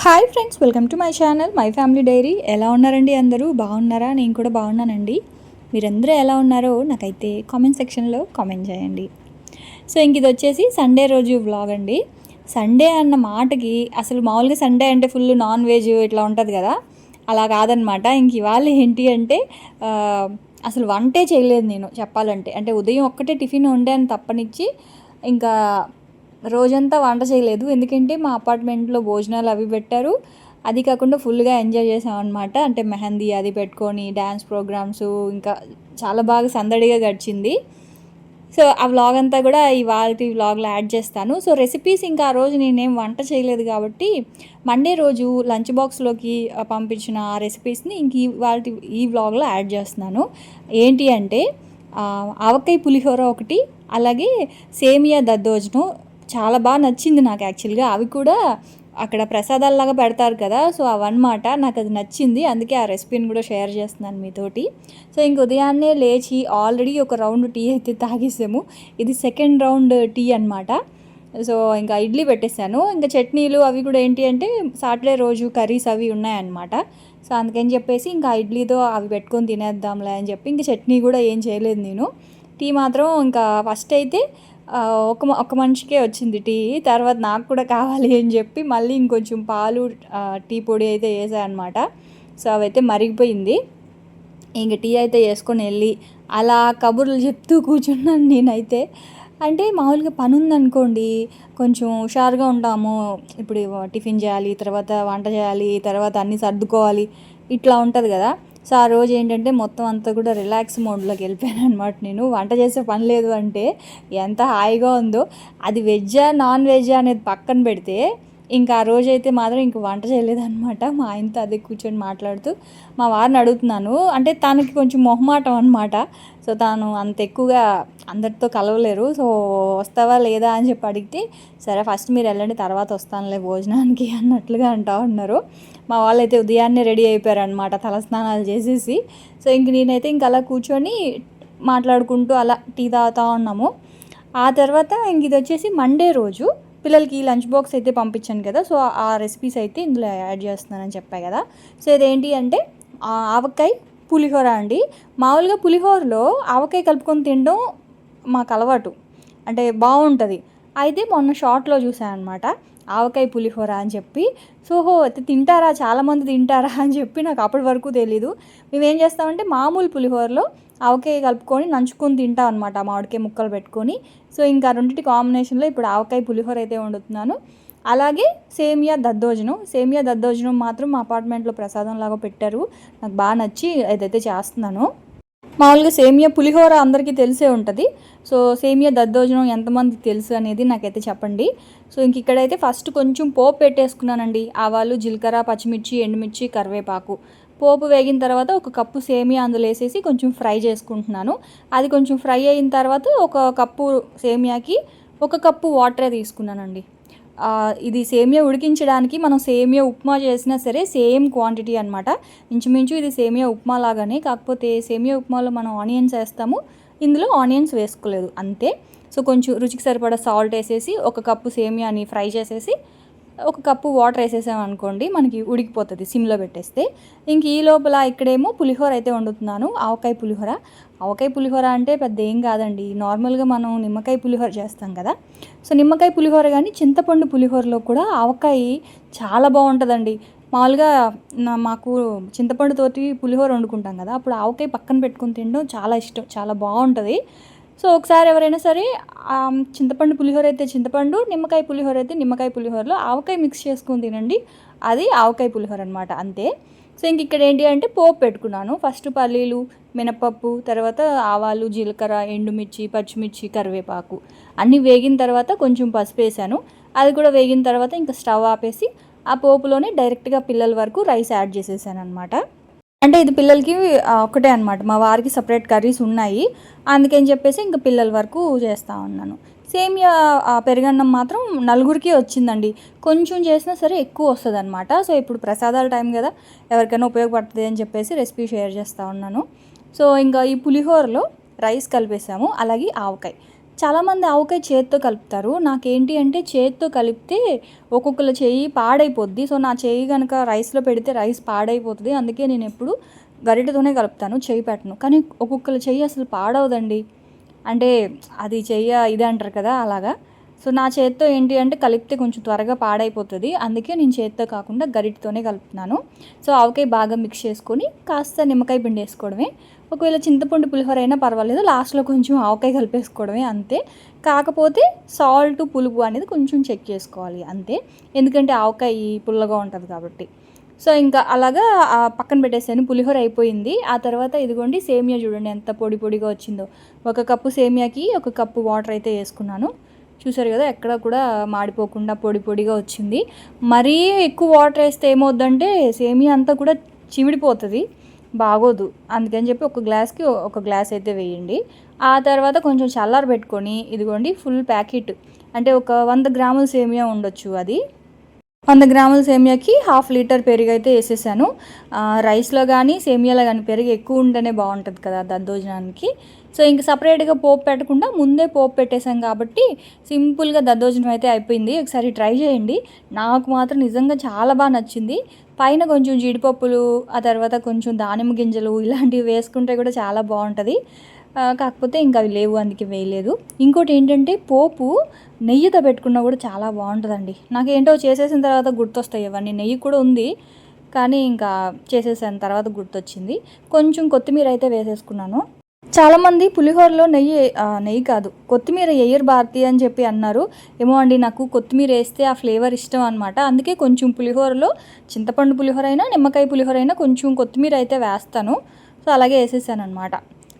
Hi friends welcome to my channel my family diary. ఎలా ఉన్నారండి అందరూ? బాగున్నారా? నేను కూడా బాగున్నానండి. మీరందరూ ఎలా ఉన్నారో నాకైతే కామెంట్ సెక్షన్లో కామెంట్ చేయండి. సో ఇంక ఇది వచ్చేసి సండే రోజు వ్లాగ్ అండి. సండే అన్న మాటకి అసలు మామూలుగా సండే అంటే ఫుల్ నాన్ వెజ్ ఇట్లా ఉంటుంది కదా? అలా కాదనమాట. ఇంక ఇవాళ ఏంటి అంటే అసలు వంటే చేయలేదు నేను చెప్పాలంటే. అంటే ఉదయం ఒక్కటే టిఫిన్ వండాను తప్పనిచ్చి. ఇంకా రోజంతా వంట చేయలేదు. ఎందుకంటే మా అపార్ట్మెంట్లో భోజనాలు అవి పెట్టారు. అది కాకుండా ఫుల్గా ఎంజాయ్ చేసాం అనమాట అంటే మెహందీ అది పెట్టుకొని డ్యాన్స్ ప్రోగ్రామ్స్ ఇంకా చాలా బాగా సందడిగా గడిచింది. సో ఆ వ్లాగ్ అంతా కూడా ఇవాళ వ్లాగ్లో యాడ్ చేస్తాను. సో రెసిపీస్ ఇంకా ఆ రోజు నేనేం వంట చేయలేదు కాబట్టి మండే రోజు లంచ్ బాక్స్లోకి పంపించిన ఆ రెసిపీస్ని ఇంక ఇవాళ ఈ వ్లాగ్లో యాడ్ చేస్తున్నాను. ఏంటి అంటే ఆవకాయ పులిహోర ఒకటి అలాగే సేమియా దద్దోజనం చాలా బాగా నచ్చింది నాకు యాక్చువల్గా. అవి కూడా అక్కడ ప్రసాదాల్లాగా పెడతారు కదా సో అవన్నమాట. నాకు అది నచ్చింది. అందుకే ఆ రెసిపీని కూడా షేర్ చేస్తున్నాను మీతోటి. సో ఇంక ఉదయాన్నే లేచి ఆల్రెడీ ఒక రౌండ్ టీ అయితే తాగేసాము. ఇది సెకండ్ రౌండ్ టీ అన్నమాట. సో ఇంకా ఇడ్లీ పెట్టేశాను. ఇంకా చట్నీలు అవి కూడా ఏంటి అంటే సాటర్డే రోజు కర్రీస్ అవి ఉన్నాయన్నమాట. సో అందుకని చెప్పేసి ఇంకా ఇడ్లీతో అవి పెట్టుకొని తినేద్దాంలే అని చెప్పి ఇంకా చట్నీ కూడా ఏం చేయలేదు నేను. టీ మాత్రం ఇంకా ఫస్ట్ అయితే ఒక మ- ఒక మనిషికే వచ్చింది టీ తర్వాత నాకు కూడా కావాలి అని చెప్పి మళ్ళీ ఇంకొంచెం పాలు టీ పొడి అయితే వేసాను అనమాట సో అవైతే మరిగిపోయింది. ఇంక టీ అయితే వేసుకొని వెళ్ళి అలా కబుర్లు చెప్తూ కూర్చున్నాను నేనైతే. అంటే మామూలుగా పని ఉందనుకోండి కొంచెం హుషారుగా ఉంటాము. ఇప్పుడు టిఫిన్ చేయాలి తర్వాత వంట చేయాలి తర్వాత అన్నీ సర్దుకోవాలి. ఇట్లా ఉంటుంది కదా. సో ఆ రోజు ఏంటంటే మొత్తం అంతా కూడా రిలాక్స్ మోడ్లోకి వెళ్ళిపోయాను అనమాట నేను. వంట చేసే పని లేదు అంటే ఎంత హాయిగా ఉందో. అది వెజ్జా నాన్ వెజ్జా అనేది పక్కన పెడితే ఇంకా ఆ రోజు అయితే మాత్రం ఇంక వంట చేయలేదన్నమాట. మా ఆయనతో అదే కూర్చొని మాట్లాడుతూ మా వారిని అడుగుతున్నాను. అంటే తనకి కొంచెం మొహమాటం అనమాట సో తాను అంత ఎక్కువగా అందరితో కలవలేరు. సో వస్తావా లేదా అని చెప్పి అడిగితే సరే ఫస్ట్ మీరు వెళ్ళండి తర్వాత వస్తానులే భోజనానికి అన్నట్లుగా అంటా ఉన్నారు. మా వాళ్ళైతే ఉదయాన్నే రెడీ అయిపోయారు అనమాట తలస్నానాలు చేసేసి. సో ఇంక నేనైతే ఇంక అలా కూర్చొని మాట్లాడుకుంటూ అలా టీ తాగుతూ ఉన్నాము. ఆ తర్వాత ఇంక ఇది వచ్చేసి మండే రోజు. పిల్లలకి లంచ్ బాక్స్ అయితే పంపించాను కదా సో ఆ రెసిపీస్ అయితే ఇందులో యాడ్ చేస్తున్నానని చెప్పాయి కదా. సో ఇదేంటి అంటే ఆవకాయ పులిహోర అండి. మామూలుగా పులిహోరలో ఆవకాయ కలుపుకొని తినడం మాకు అలవాటు అంటే బాగుంటుంది. అయితే మొన్న షార్ట్లో చూసాను అనమాట ఆవకాయ పులిహోర అని చెప్పి. సో హో అయితే తింటారా? చాలామంది తింటారా? అని చెప్పి నాకు అప్పటి వరకు తెలీదు. మేము ఏం చేస్తామంటే మామూలు పులిహోరలో ఆవకాయ కలుపుకొని నంచుకొని తింటాం అనమాట మామిడికాయ ముక్కలు పెట్టుకొని. సో ఇంకా రెండింటి కాంబినేషన్లో ఇప్పుడు ఆవకాయ పులిహోర అయితే వండుతున్నాను. అలాగే సేమియా దద్దోజనం. సేమియా దద్దోజనం మాత్రం మా అపార్ట్మెంట్లో ప్రసాదం లాగా పెట్టారు. నాకు బాగా నచ్చి ఏదైతే చేస్తున్నాను. మామూలుగా సేమియా పులిహోర అందరికీ తెలిసే ఉంటుంది. సో సేమియా దద్దోజనం ఎంతమంది తెలుసు అనేది నాకైతే చెప్పండి. సో ఇంక ఇక్కడైతే ఫస్ట్ కొంచెం పోపు పెట్టేసుకున్నానండి. ఆవాలు జీలకర్ర పచ్చిమిర్చి ఎండుమిర్చి కరివేపాకు. పోపు వేగిన తర్వాత ఒక కప్పు సేమియా అందులో వేసేసి కొంచెం ఫ్రై చేసుకుంటున్నాను. అది కొంచెం ఫ్రై అయిన తర్వాత ఒక కప్పు సేమియాకి ఒక కప్పు వాటరే తీసుకున్నానండి. ఇది సేమియా ఉడికించడానికి మనం సేమియా ఉప్మా చేసినా సరే సేమ్ క్వాంటిటీ అనమాట ఇంచుమించు ఇది సేమియా ఉప్మా లాగానే కాకపోతే సేమియా ఉప్మాలో మనం ఆనియన్స్ వేస్తాము. ఇందులో ఆనియన్స్ వేసుకోలేదు అంతే. సో కొంచెం రుచికి సరిపడా సాల్ట్ వేసేసి ఒక కప్పు సేమియాని ఫ్రై చేసేసి ఒక కప్పు వాటర్ వేసేసాం అనుకోండి మనకి ఉడికిపోతుంది సిమ్లో పెట్టేస్తే. ఇంక ఈ లోపల ఇక్కడేమో పులిహోర అయితే వండుతున్నాను ఆవకాయ పులిహోర. ఆవకాయ పులిహోర అంటే పెద్ద ఏం కాదండి నార్మల్గా మనం నిమ్మకాయ పులిహోర చేస్తాం కదా. సో నిమ్మకాయ పులిహోర కానీ చింతపండు పులిహోరలో కూడా ఆవకాయ చాలా బాగుంటుందండి. మామూలుగా నా మాకు చింతపండుతోటి పులిహోర వండుకుంటాం కదా అప్పుడు ఆవకాయ పక్కన పెట్టుకుని తినడం చాలా ఇష్టం చాలా బాగుంటుంది. సో ఒకసారి ఎవరైనా సరే చింతపండు పులిహోర అయితే చింతపండు నిమ్మకాయ పులిహోర అయితే నిమ్మకాయ పులిహోరలో ఆవకాయ మిక్స్ చేసుకొని తినండి. అది ఆవకాయ పులిహోర అనమాట అంతే. సో ఇంక ఇక్కడ ఏంటి అంటే పోపు పెట్టుకున్నాను. ఫస్ట్ పల్లీలు మినపప్పు తర్వాత ఆవాలు జీలకర్ర ఎండుమిర్చి పచ్చిమిర్చి కరివేపాకు అన్నీ వేగిన తర్వాత కొంచెం పసుపు వేసాను. అది కూడా వేగిన తర్వాత ఇంకా స్టవ్ ఆపేసి ఆ పోపులోనే డైరెక్ట్గా పిల్లల వరకు రైస్ యాడ్ చేసేసాను అనమాట అంటే ఇది పిల్లలకి ఒకటే అనమాట మా వారికి సపరేట్ కర్రీస్ ఉన్నాయి. అందుకని చెప్పేసి ఇంకా పిల్లల వరకు చేస్తూ ఉన్నాను. సేమియా ఆ, పెరుగన్నం మాత్రం నలుగురికి వచ్చిందండి. కొంచెం చేసినా సరే ఎక్కువ వస్తుంది అనమాట సో ఇప్పుడు ప్రసాదాల టైం కదా ఎవరికైనా ఉపయోగపడుతుంది అని చెప్పేసి రెసిపీ షేర్ చేస్తూ ఉన్నాను. సో ఇంకా ఈ పులిహోరలో రైస్ కలిపేసాము. అలాగే ఆవకాయ. చాలామంది ఆవకాయ చేత్తో కలుపుతారు. నాకేంటి అంటే చేత్తో కలిపితే ఒక్కొక్కరి చెయ్యి పాడైపోద్ది. సో నా చెయ్యి కనుక రైస్లో పెడితే రైస్ పాడైపోతుంది. అందుకే నేను ఎప్పుడు గరిటతోనే కలుపుతాను చెయ్యి పెట్టను. కానీ ఒక్కొక్కరి చెయ్యి అసలు పాడవదండి. అంటే అది చెయ్య ఇది అంటారు కదా అలాగా. సో నా చేత్తో ఏంటి అంటే కలిపితే కొంచెం త్వరగా పాడైపోతుంది. అందుకే నేను చేత్తో కాకుండా గరిటతోనే కలుపుతున్నాను. సో ఆవకాయ బాగా మిక్స్ చేసుకొని కాస్త నిమ్మకాయ పిండి వేసుకోవడమే. ఒకవేళ చింతపండు పులిహోర అయినా పర్వాలేదు లాస్ట్లో కొంచెం ఆవకాయ కలిపేసుకోవడమే అంతే. కాకపోతే సాల్ట్ పులుపు అనేది కొంచెం చెక్ చేసుకోవాలి అంతే. ఎందుకంటే ఆవకాయ పుల్లగా ఉంటుంది కాబట్టి. సో ఇంకా అలాగా పక్కన పెట్టేసాను పులిహోర అయిపోయింది. ఆ తర్వాత ఇదిగోండి సేమియా చూడండి ఎంత పొడి పొడిగా వచ్చిందో. ఒక కప్పు సేమియాకి ఒక కప్పు వాటర్ అయితే వేసుకున్నాను. చూసారు కదా ఎక్కడ కూడా మాడిపోకుండా పొడి పొడిగా వచ్చింది. మరీ ఎక్కువ వాటర్ వేస్తే ఏమవుద్దంటే సేమియా అంతా కూడా చిమిడిపోతుంది బాగోదు. అందుకని చెప్పి ఒక గ్లాస్కి ఒక గ్లాస్ అయితే వేయండి. ఆ తర్వాత కొంచెం చల్లార పెట్టుకొని ఇదిగోండి ఫుల్ ప్యాకెట్. అంటే ఒక వంద గ్రాముల సేమియా ఉండొచ్చు అది. వంద గ్రాముల సేమియాకి హాఫ్ లీటర్ పెరుగు అయితే వేసేసాను. రైస్లో కానీ సేమియాలో కానీ పెరుగు ఎక్కువ ఉంటేనే బాగుంటుంది కదా దద్దోజనానికి. సో ఇంక సపరేట్గా పోపు పెట్టకుండా ముందే పోపు పెట్టేశాం కాబట్టి సింపుల్గా దద్దోజనం అయితే అయిపోయింది. ఒకసారి ట్రై చేయండి. నాకు మాత్రం నిజంగా చాలా బాగా నచ్చింది. పైన కొంచెం జీడిపప్పులు ఆ తర్వాత కొంచెం దానిమ్మ గింజలు ఇలాంటివి వేసుకుంటే కూడా చాలా బాగుంటుంది. కాకపోతే ఇంకా అవి లేవు అందుకే వేయలేదు. ఇంకోటి ఏంటంటే పోపు నెయ్యితో పెట్టుకున్నా కూడా చాలా బాగుంటుందండి. నాకేంటో చేసేసిన తర్వాత గుర్తొస్తాయి ఇవన్నీ నెయ్యి కూడా ఉంది కానీ ఇంకా చేసేసాను తర్వాత గుర్తొచ్చింది. కొంచెం కొత్తిమీర అయితే వేసేసుకున్నాను. చాలామంది పులిహోరలో నెయ్యి నెయ్యి కాదు కొత్తిమీర ఎయ్యర్ భారతి అని చెప్పి అన్నారు. ఏమో అండి నాకు కొత్తిమీర వేస్తే ఆ ఫ్లేవర్ ఇష్టం అనమాట అందుకే కొంచెం పులిహోరలో చింతపండు పులిహోర అయినా నిమ్మకాయ పులిహోర అయినా కొంచెం కొత్తిమీర అయితే వేస్తాను. సో అలాగే వేసేసాను అనమాట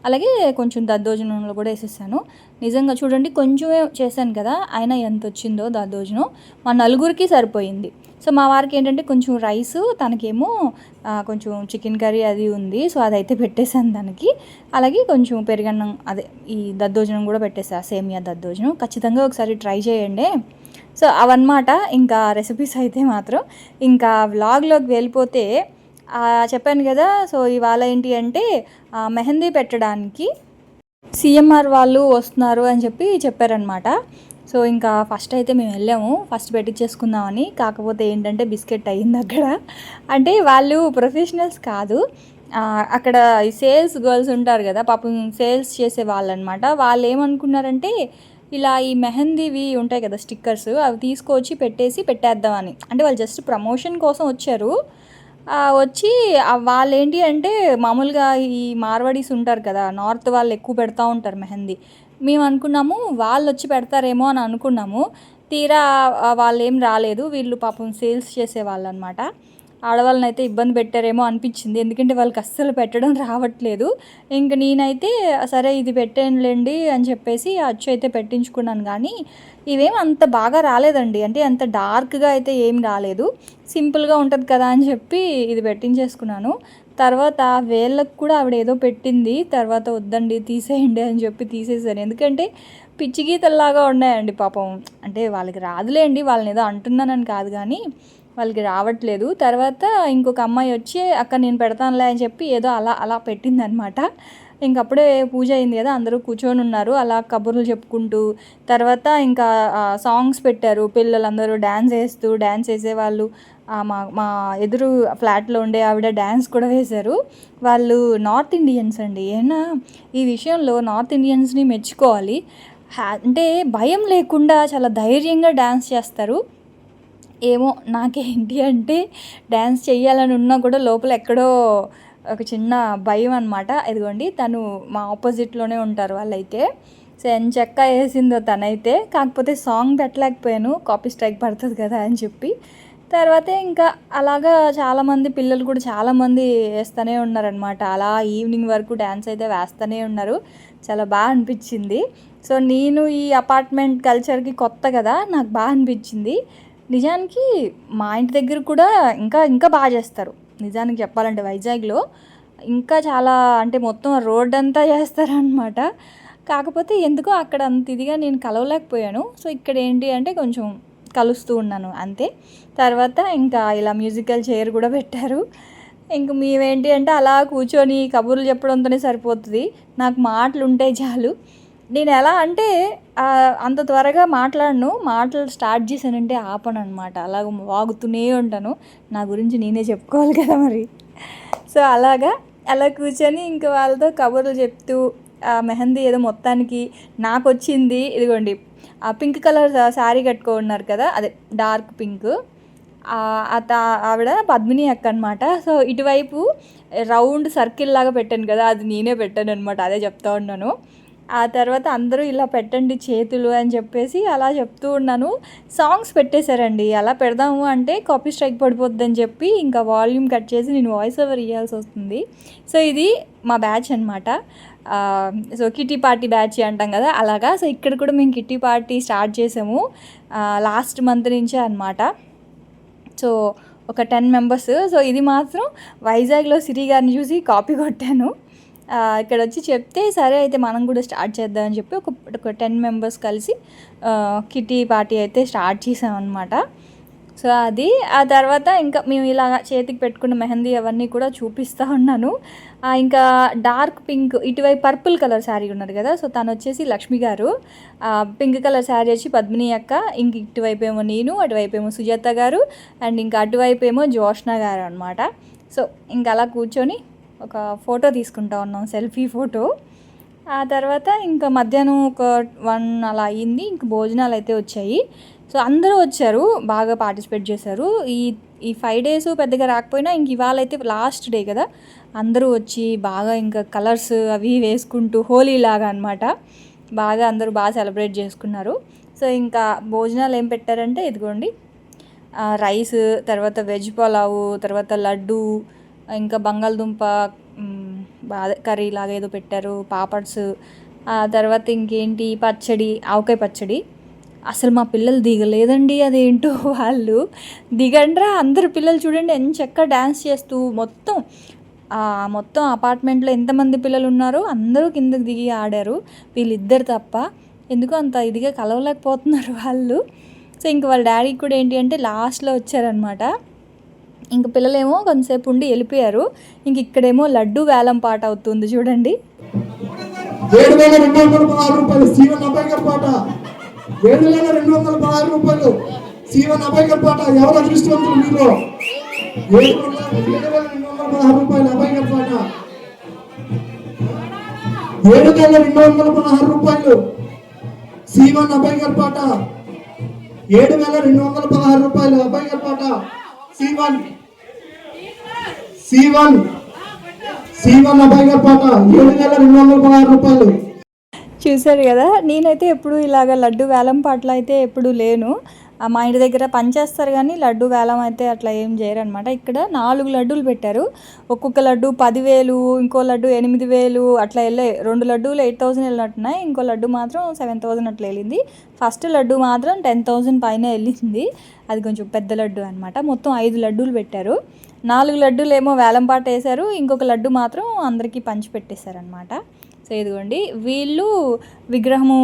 అలాగే కొంచెం దద్దోజనంలో కూడా వేసేసాను. నిజంగా చూడండి కొంచెమే చేశాను కదా అయినా ఎంత వచ్చిందో దద్దోజనం. మా నలుగురికి సరిపోయింది. సో మా వారికి ఏంటంటే కొంచెం రైస్ తనకేమో కొంచెం చికెన్ కర్రీ అది ఉంది. సో అదైతే పెట్టేశాను దానికి అలాగే కొంచెం పెరుగన్నం అదే ఈ దద్దోజనం కూడా పెట్టేసా సేమియా దద్దోజనం. ఖచ్చితంగా ఒకసారి ట్రై చేయండి. సో అవన్నమాట ఇంకా రెసిపీస్ అయితే మాత్రం. ఇంకా వ్లాగ్లోకి వెళ్ళిపోతే చెప్పాను కదా సో ఇవాళ ఏంటి అంటే మెహందీ పెట్టడానికి సిఎంఆర్ వాళ్ళు వస్తున్నారు అని చెప్పి చెప్పారనమాట సో ఇంకా ఫస్ట్ అయితే మేము వెళ్ళాము. ఫస్ట్ పెట్టించేసుకుందామని కాకపోతే ఏంటంటే బిస్కెట్ అయ్యింది అక్కడ. అంటే వాళ్ళు ప్రొఫెషనల్స్ కాదు. అక్కడ సేల్స్ గర్ల్స్ ఉంటారు కదా పాపం సేల్స్ చేసే వాళ్ళు అనమాట వాళ్ళు ఏమనుకున్నారంటే ఇలా ఈ మెహందీవి ఉంటాయి కదా స్టిక్కర్స్ అవి తీసుకొచ్చి పెట్టేసి పెట్టేద్దామని. అంటే వాళ్ళు జస్ట్ ప్రమోషన్ కోసం వచ్చారు. వచ్చి వాళ్ళు ఏంటి అంటే మామూలుగా ఈ మార్వాడీస్ ఉంటారు కదా నార్త్ వాళ్ళు ఎక్కువ పెడతా ఉంటారు మెహందీ. మేము అనుకున్నాము వాళ్ళు వచ్చి పెడతారేమో అని అనుకున్నాము. తీరా వాళ్ళు ఏం రాలేదు. వీళ్ళు పాపం సేల్స్ చేసేవాళ్ళు అనమాట ఆడవాళ్ళని అయితే ఇబ్బంది పెట్టారేమో అనిపించింది. ఎందుకంటే వాళ్ళకి అస్సలు పెట్టడం రావట్లేదు. ఇంక నేనైతే సరే ఇది పెట్టేయండి అని చెప్పేసి అచ్చు అయితే పెట్టించుకున్నాను. కానీ ఇవేం అంత బాగా రాలేదండి. అంటే అంత డార్క్గా అయితే ఏం రాలేదు. సింపుల్గా ఉంటుంది కదా అని చెప్పి ఇది పెట్టించేసుకున్నాను. తర్వాత వేళ్ళకు కూడా ఆవిడ ఏదో పెట్టింది. తర్వాత వద్దండి తీసేయండి అని చెప్పి తీసేసాను. ఎందుకంటే పిచ్చి గీతల్లాగా ఉన్నాయండి పాపం. అంటే వాళ్ళకి రాదులేండి వాళ్ళని ఏదో అంటున్నానని కాదు. కానీ వాళ్ళకి రావట్లేదు. తర్వాత ఇంకొక అమ్మాయి వచ్చి అక్క నేను పెడతానులే అని చెప్పి ఏదో అలా అలా పెట్టిందనమాట. ఇంకప్పుడే పూజ అయింది కదా అందరూ కూర్చొని ఉన్నారు. అలా కబుర్లు చెప్పుకుంటూ తర్వాత ఇంకా సాంగ్స్ పెట్టారు. పిల్లలందరూ డ్యాన్స్ వేస్తూ డ్యాన్స్ వేసేవాళ్ళు. మా మా ఎదురు ఫ్లాట్లో ఉండే ఆవిడ డ్యాన్స్ కూడా వేశారు. వాళ్ళు నార్త్ ఇండియన్స్ అండి. ఏనా? ఈ విషయంలో నార్త్ ఇండియన్స్ని మెచ్చుకోవాలి. అంటే భయం లేకుండా చాలా ధైర్యంగా డ్యాన్స్ చేస్తారు. ఏమో నాకేంటి అంటే డ్యాన్స్ చేయాలని ఉన్నా కూడా లోపల ఎక్కడో ఒక చిన్న భయం అనమాట ఇదిగోండి తను మా ఆపోజిట్లోనే ఉంటారు వాళ్ళైతే. సో చెక్క వేసిందో తనైతే. కాకపోతే సాంగ్ పెట్టలేకపోయాను కాపీ స్ట్రైక్ పడుతుంది కదా అని చెప్పి. తర్వాత ఇంకా అలాగా చాలామంది పిల్లలు కూడా చాలామంది వేస్తూనే ఉన్నారనమాట అలా ఈవినింగ్ వరకు డ్యాన్స్ అయితే వేస్తూనే ఉన్నారు. చాలా బాగా అనిపించింది. సో నేను ఈ అపార్ట్మెంట్ కల్చర్కి కొత్త కదా నాకు బాగా అనిపించింది. నిజానికి మా ఇంటి దగ్గర కూడా ఇంకా ఇంకా బాగా చేస్తారు. నిజానికి చెప్పాలంటే వైజాగ్లో ఇంకా చాలా అంటే మొత్తం రోడ్ అంతా చేస్తారనమాట కాకపోతే ఎందుకో అక్కడ అంత ఇదిగా నేను కలవలేకపోయాను. సో ఇక్కడ ఏంటి అంటే కొంచెం కలుస్తూ ఉన్నాను అంతే. తర్వాత ఇంకా ఇలా మ్యూజికల్ చైర్ కూడా పెట్టారు. ఇంక మేమేంటి అంటే అలా కూర్చొని కబుర్లు చెప్పడంతోనే సరిపోతుంది. నాకు మాటలు ఉంటాయి చాలు. నేను ఎలా అంటే అంత త్వరగా మాట్లాడను. మాటలు స్టార్ట్ చేశానంటే ఆపను అనమాట అలాగ వాగుతూనే ఉంటాను. నా గురించి నేనే చెప్పుకోవాలి కదా మరి. సో అలాగా. అలా కూర్చొని ఇంకా వాళ్ళతో కబుర్లు చెప్తూ ఆ మెహందీ ఏదో మొత్తానికి నాకు వచ్చింది ఇదిగోండి. ఆ పింక్ కలర్ శారీ కట్టుకున్నారు కదా? అదే డార్క్ పింక్. అత ఆవిడ పద్మిని అక్క అనమాట సో ఇటువైపు రౌండ్ సర్కిల్ లాగా పెట్టాను కదా? అది నేనే పెట్టాను అనమాట అదే చెప్తా ఉన్నాను. ఆ తర్వాత అందరూ ఇలా పెట్టండి చేతులు అని చెప్పేసి అలా చెప్తూ ఉన్నాను. సాంగ్స్ పెట్టేశారండి. అలా పెడదాము అంటే కాపీ స్ట్రైక్ పడిపోద్ది అని చెప్పి ఇంకా వాల్యూమ్ కట్ చేసి నేను వాయిస్ ఓవర్ ఇవ్వాల్సి వస్తుంది. సో ఇది మా బ్యాచ్ అనమాట సో కిటీ పార్టీ బ్యాచ్ అంటాం కదా అలాగా. సో ఇక్కడ కూడా మేము కిటీ పార్టీ స్టార్ట్ చేసాము. లాస్ట్ మంత్ నుంచే అనమాట సో ఒక టెన్ మెంబర్స్. సో ఇది మాత్రం వైజాగ్లో సిరి గారిని చూసి కాపీ కొట్టాను. ఇక్కడ వచ్చి చెప్తే సరే అయితే మనం కూడా స్టార్ట్ చేద్దామని చెప్పి ఒక ఒక టెన్ మెంబర్స్ కలిసి కిటీ పార్టీ అయితే స్టార్ట్ చేసామన్నమాట. సో అది ఆ తర్వాత ఇంకా మేము ఇలా చేతికి పెట్టుకున్న మెహందీ అవన్నీ కూడా చూపిస్తూ ఉన్నాను. ఇంకా డార్క్ పింక్ ఇటువైపు పర్పుల్ కలర్ శారీ ఉన్నది కదా సో తను వచ్చేసి లక్ష్మి గారు. పింక్ కలర్ శారీ వచ్చి పద్మిని అక్క ఇంక ఇటువైపు ఏమో నేను అటువైపు ఏమో సుజాత గారు అండ్ ఇంకా అటువైపు ఏమో జోష్ణ గారు అనమాట సో ఇంకా అలా కూర్చొని ఒక ఫోటో తీసుకుంటా ఉన్నాం సెల్ఫీ ఫోటో. ఆ తర్వాత ఇంకా మధ్యాహ్నం ఒక వన్ అలా అయ్యింది ఇంక భోజనాలు అయితే వచ్చాయి. సో అందరూ వచ్చారు బాగా పార్టిసిపేట్ చేశారు. ఈ ఈ ఫైవ్ డేస్ పెద్దగా రాకపోయినా ఇంక ఇవాళ అయితే లాస్ట్ డే కదా. అందరూ వచ్చి బాగా ఇంకా కలర్స్ అవి వేసుకుంటూ హోలీ లాగా అనమాట బాగా అందరూ బాగా సెలబ్రేట్ చేసుకున్నారు. సో ఇంకా భోజనాలు ఏం పెట్టారంటే ఇదిగోండి. రైస్ తర్వాత వెజ్ పులావు తర్వాత లడ్డు ఇంకా బంగాళదుంప అదే కర్రీ లాగా ఏదో పెట్టారు పాపడ్స్. ఆ తర్వాత ఇంకేంటి? పచ్చడి ఆవకాయ పచ్చడి. అసలు మా పిల్లలు దిగలేదండి అదేంటో వాళ్ళు. దిగండ్రా అందరు పిల్లలు చూడండి ఎంత చక్కగా డ్యాన్స్ చేస్తూ మొత్తం. మొత్తం అపార్ట్మెంట్లో ఎంతమంది పిల్లలు ఉన్నారో అందరూ కిందకి దిగి ఆడారు. వీళ్ళిద్దరు తప్ప ఎందుకో అంత ఇదిగా కలవలేకపోతున్నారు వాళ్ళు. సో ఇంక వాళ్ళ డాడీకి కూడా ఏంటి అంటే లాస్ట్లో వచ్చారనమాట ఇంక పిల్లలేమో కొంతసేపు ఉండి వెళ్ళిపోయారు. ఇంక ఇక్కడేమో లడ్డు వేలం పాట అవుతుంది చూడండి. ఏడు వేల రెండు వందల పదహారు రూపాయలు సీవన్ అభయకర్ పాట. ఏడు వేల రెండు వందల పదహారు రూపాయలు సీవన్ అభయకర్ పాట. ఎవరు అదృష్టవంతులు మీరు ఏడు వేల రెండు వందల పదహారు రూపాయలు అభయకర్ పాట. ఏడు వేల రెండు వందల పదహారు రూపాయలు సీవన్ అభయకర్ పాట. ఏడు వేల రెండు వందల పదహారు రూపాయలు అబ్బాయి అభయకర్ పాట. సీవన్ సీవన్. పాట ఏడు రెండు వందల పదహారు రూపాయలు. చూశారు కదా నేనైతే ఎప్పుడు ఇలాగ లడ్డు వేలం పాటలు అయితే ఎప్పుడు లేను. మా ఇంటి దగ్గర పనిచేస్తారు కానీ లడ్డు వేలం అయితే అట్లా ఏం చేయరనమాట. ఇక్కడ నాలుగు లడ్డూలు పెట్టారు. ఒక్కొక్క లడ్డు పదివేలు ఇంకో లడ్డు ఎనిమిది వేలు అట్లా వెళ్ళే రెండు లడ్డూలు ఎయిట్ థౌసండ్ వెళ్ళినట్టున్నాయి. ఇంకో లడ్డు మాత్రం సెవెన్ థౌసండ్ అట్లా వెళ్ళింది. ఫస్ట్ లడ్డు మాత్రం టెన్ థౌసండ్ పైన వెళ్ళింది. అది కొంచెం పెద్ద లడ్డు అనమాట. మొత్తం ఐదు లడ్డూలు పెట్టారు. నాలుగు లడ్డూలు ఏమో వేలంపాట వేశారు ఇంకొక లడ్డు మాత్రం అందరికీ పంచి పెట్టేశారనమాట సో ఇదిగోండి వీళ్ళు విగ్రహము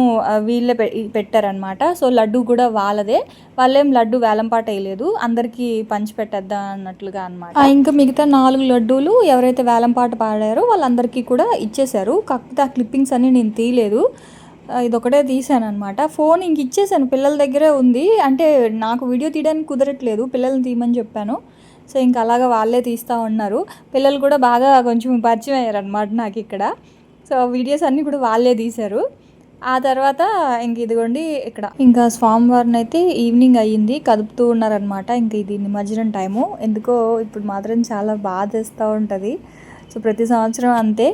వీళ్ళే పె పెట్టారనమాట సో లడ్డు కూడా వాళ్ళదే. వాళ్ళేం లడ్డు వేలంపాట వేయలేదు అందరికీ పంచి పెట్టేద్దాం అన్నట్లుగా అనమాట ఇంకా మిగతా నాలుగు లడ్డూలు ఎవరైతే వేలంపాట పాడారో వాళ్ళందరికీ కూడా ఇచ్చేశారు. కాకపోతే ఆ క్లిప్పింగ్స్ అన్నీ నేను తీయలేదు. ఇదొకటే తీసాను అనమాట ఫోన్ ఇంక ఇచ్చేసాను పిల్లల దగ్గరే ఉంది. అంటే నాకు వీడియో తీయడానికి కుదరట్లేదు పిల్లల్ని తీయమని చెప్పాను. సో ఇంకా అలాగా వాళ్ళే తీస్తూ ఉన్నారు. పిల్లలు కూడా బాగా కొంచెం పరిచయం అయ్యారు అనమాట నాకు ఇక్కడ. సో వీడియోస్ అన్నీ కూడా వాళ్ళే తీశారు. ఆ తర్వాత ఇంక ఇదిగోండి ఇక్కడ. ఇంకా స్వామివారిని అయితే ఈవినింగ్ అయ్యింది కదుపుతూ ఉన్నారనమాట ఇంక ఇది నిమజ్జనం టైము. ఎందుకో ఇప్పుడు మాత్రం చాలా బాధేస్తూ ఉంటుంది. సో ప్రతి సంవత్సరం అంతే.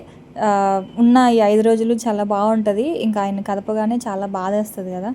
ఉన్న ఈ ఐదు రోజులు చాలా బాగుంటుంది. ఇంకా ఆయన కదపగానే చాలా బాధేస్తుంది కదా.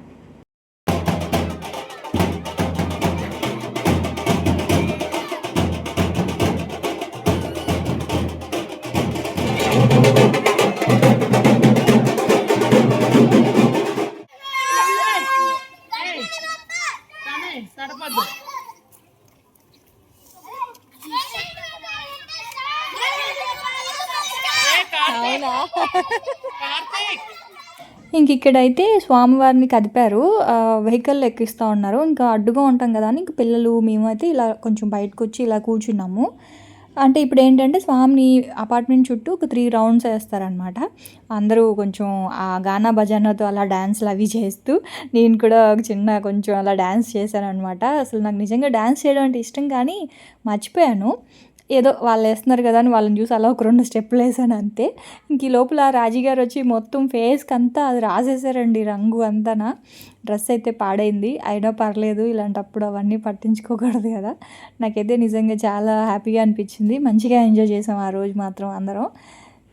ఇంక ఇక్కడైతే స్వామివారిని కదిపారు. వెహికల్ ఎక్కిస్తూ ఉన్నారు. ఇంకా అడ్డుగా ఉంటాం కదా అని ఇంక పిల్లలు మేమైతే ఇలా కొంచెం బయటకు వచ్చి ఇలా కూర్చున్నాము. అంటే ఇప్పుడు ఏంటంటే స్వామిని అపార్ట్మెంట్ చుట్టూ ఒక త్రీ రౌండ్స్ వేస్తారనమాట అందరూ కొంచెం ఆ గానా భజనతో అలా డ్యాన్స్లు అవి చేస్తూ నేను కూడా ఒక చిన్న కొంచెం అలా డ్యాన్స్ చేశాను అనమాట అసలు నాకు నిజంగా డ్యాన్స్ చేయడం అంటే ఇష్టం కానీ మర్చిపోయాను. ఏదో వాళ్ళు వేస్తున్నారు కదా అని వాళ్ళని చూసి అలా ఒక రెండు స్టెప్పులు వేసాను అంతే. ఇంక ఈ లోపల రాజీ గారు వచ్చి మొత్తం ఫేస్కి అంతా అది రాసేసారండి రంగు అంతానా. డ్రెస్ అయితే పాడైంది. అయినా పర్లేదు ఇలాంటప్పుడు అవన్నీ పట్టించుకోకూడదు కదా. నాకైతే నిజంగా చాలా హ్యాపీగా అనిపించింది. మంచిగా ఎంజాయ్ చేసాం ఆ రోజు మాత్రం అందరం.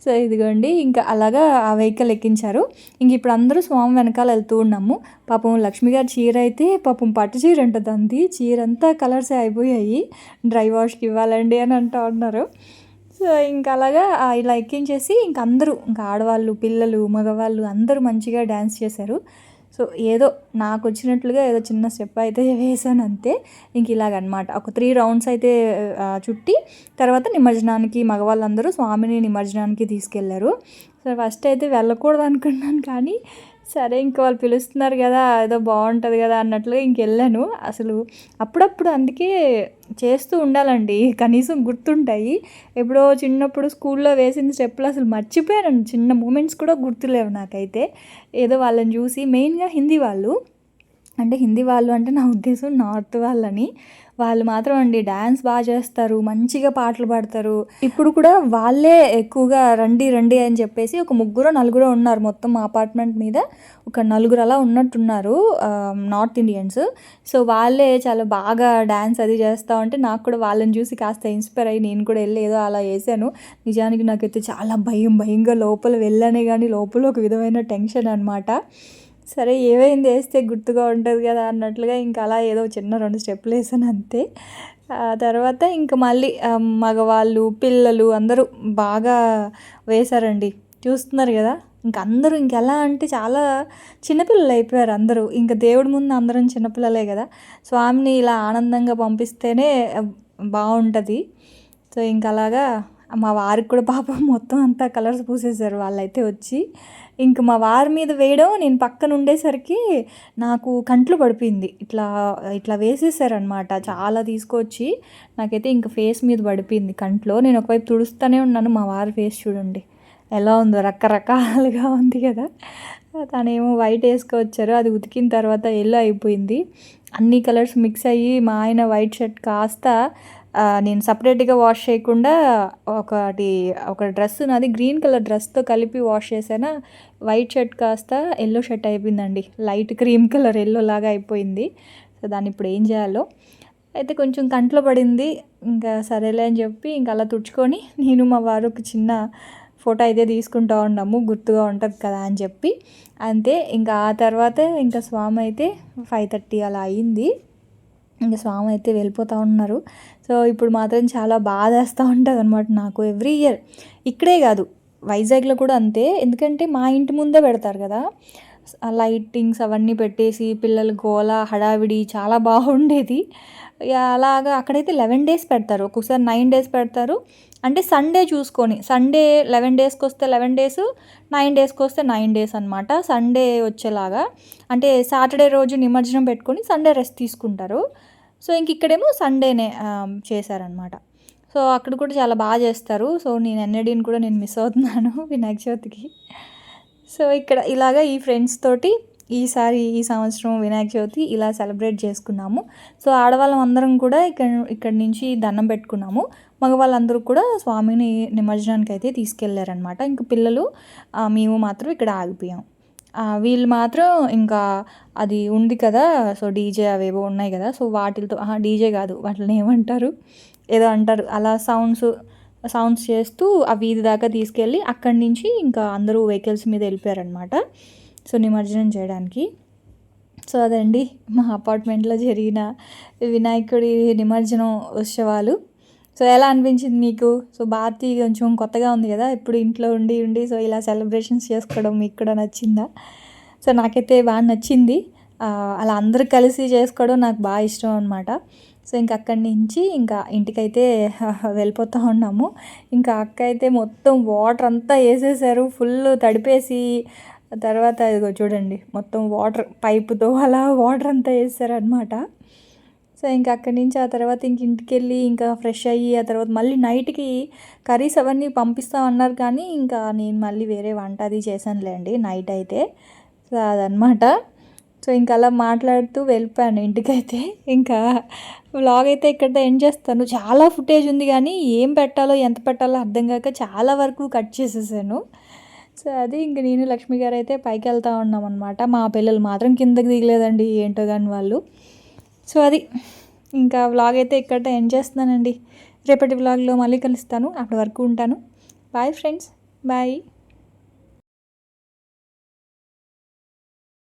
సో ఇదిగోండి ఇంకా అలాగా ఆ వెహికల్ ఎక్కించారు. ఇంక ఇప్పుడు అందరూ స్వామి వెనకాల వెళ్తూ ఉన్నాము. పాపం లక్ష్మి గారి చీర అయితే పాపం పట్టు చీర ఉంటుంది అంది చీర అంతా కలర్స్ అయిపోయాయి. డ్రై వాష్కి ఇవ్వాలండి అని అంటూ ఉన్నారు. సో ఇంకా అలాగా ఇలా ఎక్కించేసి ఇంక అందరూ ఇంకా ఆడవాళ్ళు పిల్లలు మగవాళ్ళు అందరూ మంచిగా డ్యాన్స్ చేశారు. సో ఏదో నాకు వచ్చినట్లుగా ఏదో చిన్న స్టెప్ అయితే వేసాను అంతే. ఇంక ఇలాగనమాట. ఒక త్రీ రౌండ్స్ అయితే చుట్టి తర్వాత నిమజ్జనానికి మగవాళ్ళందరూ స్వామిని నిమజ్జనానికి తీసుకెళ్ళారు. సో ఫస్ట్ అయితే వెళ్ళకూడదు అనుకున్నాను కానీ సరే ఇంక వాళ్ళు పిలుస్తున్నారు కదా ఏదో బాగుంటుంది కదా అన్నట్లుగా ఇంకెళ్ళాను అసలు అప్పుడప్పుడు అందుకే చేస్తూ ఉండాలండి. కనీసం గుర్తుంటాయి. ఎప్పుడో చిన్నప్పుడు స్కూల్లో వేసిన స్టెప్పులు అసలు మర్చిపోయాను చిన్న మూమెంట్స్ కూడా గుర్తులేవు నాకైతే. ఏదో వాళ్ళని చూసి మెయిన్గా హిందీ వాళ్ళు. అంటే హిందీ వాళ్ళు అంటే నా ఉద్దేశం నార్త్ వాళ్ళని. వాళ్ళు మాత్రం అండి డ్యాన్స్ బాగా చేస్తారు మంచిగా పాటలు పాడతారు. ఇప్పుడు కూడా వాళ్ళే ఎక్కువగా రండి రండి అని చెప్పేసి ఒక ముగ్గురు నలుగురు ఉన్నారు మొత్తం అపార్ట్మెంట్ మీద. ఒక నలుగురు అలా ఉన్నట్టున్నారు నార్త్ ఇండియన్స్. సో వాళ్ళే చాలా బాగా డ్యాన్స్ అది చేస్తూ ఉంటే నాకు కూడా వాళ్ళని చూసి కాస్త ఇన్స్పైర్ అయ్యి నేను కూడా వెళ్ళి ఏదో అలా వేసాను నిజానికి నాకైతే చాలా భయం భయంగా లోపల వెళ్ళానే కానీ లోపల ఒక విధమైన టెన్షన్ అనమాట సరే ఏమైంది? వేస్తే గుర్తుగా ఉంటుంది కదా అన్నట్లుగా ఇంకా అలా ఏదో చిన్న రెండు స్టెప్లు వేసాను అంతే. ఆ తర్వాత ఇంకా మళ్ళీ మగవాళ్ళు పిల్లలు అందరూ బాగా వేశారండి. చూస్తున్నారు కదా ఇంక అందరూ ఇంకెలా అంటే చాలా చిన్నపిల్లలు అయిపోయారు అందరూ. ఇంకా దేవుడి ముందు అందరం చిన్నపిల్లలే కదా. స్వామిని ఇలా ఆనందంగా పంపిస్తేనే బాగుంటుంది సో ఇంక అలాగా మా వారికి కూడా పాపం మొత్తం అంతా కలర్స్ పూసేశారు. వాళ్ళైతే వచ్చి ఇంక మా వారి మీద వేయడం నేను పక్కన ఉండేసరికి నాకు కంట్లు పడిపోయింది. ఇట్లా ఇట్లా వేసేసారనమాట చాలా తీసుకొచ్చి. నాకైతే ఇంక ఫేస్ మీద పడిపోయింది కంట్లో. నేను ఒకవైపు తుడుస్తూనే ఉన్నాను మా వారి ఫేస్ చూడండి. ఎలా ఉందో రకరకాలుగా ఉంది కదా. తనేమో వైట్ వేసుకొచ్చారు అది ఉతికిన తర్వాత ఎల్లో అయిపోయింది. అన్ని కలర్స్ మిక్స్ అయ్యి మా ఆయన వైట్ షర్ట్ కాస్త నేను సపరేట్గా వాష్ చేయకుండా ఒకటి ఒక డ్రెస్ నాది గ్రీన్ కలర్ డ్రెస్తో కలిపి వాష్ చేసానా వైట్ షర్ట్ కాస్త ఎల్లో షర్ట్ అయిపోయిందండి. లైట్ క్రీమ్ కలర్ ఎల్లో లాగా అయిపోయింది. సో దాన్ని ఇప్పుడు ఏం చేయాలో. అయితే కొంచెం కంట్లో పడింది. ఇంకా సరేలే అని చెప్పి ఇంకా అలా తుడుచుకొని నేను మా వారు ఒక చిన్న ఫోటో అయితే తీసుకుంటా ఉన్నాము. గుర్తుగా ఉంటుంది కదా అని చెప్పి. అంతే ఇంకా ఆ తర్వాత ఇంకా స్వామి అయితే ఫైవ్ థర్టీ అలా అయింది. ఇంకా స్వామి అయితే వెళ్ళిపోతూ ఉన్నారు. సో ఇప్పుడు మాత్రం చాలా బాధ వేస్తూ ఉంటుంది అనమాట నాకు ఎవ్రీ ఇయర్. ఇక్కడే కాదు వైజాగ్లో కూడా అంతే. ఎందుకంటే మా ఇంటి ముందే పెడతారు కదా. లైటింగ్స్ అవన్నీ పెట్టేసి పిల్లలు గోల హడావిడి చాలా బాగుండేది. ఇక అలాగా అక్కడైతే లెవెన్ డేస్ పెడతారు. ఒక్కొక్కసారి నైన్ డేస్ పెడతారు. అంటే సండే చూసుకొని సండే లెవెన్ డేస్కి వస్తే లెవెన్ డేస్ నైన్ డేస్కి వస్తే నైన్ డేస్ అనమాట సండే వచ్చేలాగా. అంటే సాటర్డే రోజు నిమజ్జనం పెట్టుకొని సండే రెస్ట్ తీసుకుంటారు. సో ఇంక ఇక్కడేమో సండేనే చేశారనమాట సో అక్కడ కూడా చాలా బాగా చేస్తారు. సో నేను ఎన్నడీని కూడా నేను మిస్ అవుతున్నాను వినాయక చవితికి. సో ఇక్కడ ఇలాగా ఈ ఫ్రెండ్స్ తోటి ఈసారి ఈ సంవత్సరం వినాయక చవితి ఇలా సెలబ్రేట్ చేసుకున్నాము. సో ఆడవాళ్ళం అందరం కూడా ఇక్కడ ఇక్కడ నుంచి దండం పెట్టుకున్నాము. మగవాళ్ళందరూ కూడా స్వామిని నిమజ్జనానికి అయితే తీసుకెళ్ళారనమాట ఇంకా పిల్లలు మేము మాత్రం ఇక్కడ ఆగిపోయాం. వీళ్ళు మాత్రం ఇంకా అది ఉంది కదా సో డీజే అవేవో ఉన్నాయి కదా సో వాటితో డీజే కాదు వాటిని ఏమంటారు? ఏదో అంటారు అలా సౌండ్స్ సౌండ్స్ చేస్తూ ఆ వీధి దాకా తీసుకెళ్ళి అక్కడి నుంచి ఇంకా అందరూ వెహికల్స్ మీద వెళ్ళిపోయారనమాట సో నిమజ్జనం చేయడానికి. సో అదండి మా అపార్ట్మెంట్లో జరిగిన వినాయకుడి నిమజ్జనం ఉత్సవాలు. సో ఎలా అనిపించింది మీకు? సో భారతి కొంచెం కొత్తగా ఉంది కదా ఇప్పుడు ఇంట్లో ఉండి ఉండి సో ఇలా సెలబ్రేషన్స్ చేసుకోవడం మీకు కూడా నచ్చిందా? సో నాకైతే బాగా నచ్చింది. అలా అందరూ కలిసి చేసుకోవడం నాకు బాగా ఇష్టం అనమాట సో ఇంక అక్కడి నుంచి ఇంకా ఇంటికైతే వెళ్ళిపోతూ ఉన్నాము. ఇంకా అక్క అయితే మొత్తం వాటర్ అంతా వేసేసారు ఫుల్ తడిపేసి తర్వాత ఇదిగో చూడండి మొత్తం వాటర్ పైపుతో అలా వాటర్ అంతా వేసారనమాట సో ఇంకా అక్కడి నుంచి ఆ తర్వాత ఇంక ఇంటికి వెళ్ళి ఇంకా ఫ్రెష్ అయ్యి ఆ తర్వాత మళ్ళీ నైట్కి కర్రీస్ అవన్నీ పంపిస్తామన్నారు కానీ ఇంకా నేను మళ్ళీ వేరే వంట అది చేశానులేండి నైట్ అయితే. సో అదనమాట సో ఇంకా అలా మాట్లాడుతూ వెళ్ళిపోయాను ఇంటికైతే. ఇంకా వ్లాగ్ అయితే ఇక్కడ ఎండ్ చేస్తాను. చాలా ఫుటేజ్ ఉంది కానీ ఏం పెట్టాలో ఎంత పెట్టాలో అర్థం కాక చాలా వరకు కట్ చేసేసాను. సో అది ఇంక నేను లక్ష్మి గారు అయితే పైకి వెళ్తూ ఉన్నాం అనమాట మా పిల్లలు మాత్రం కిందకి దిగలేదండి ఏంటో కానీ వాళ్ళు. సో అది. ఇంకా వ్లాగ్ అయితే ఇక్కడ ఎండ్ చేస్తున్నానండి. రేపటి వ్లాగ్లో మళ్ళీ కలుస్తాను. అప్పటి వరకు ఉంటాను. Bye friends bye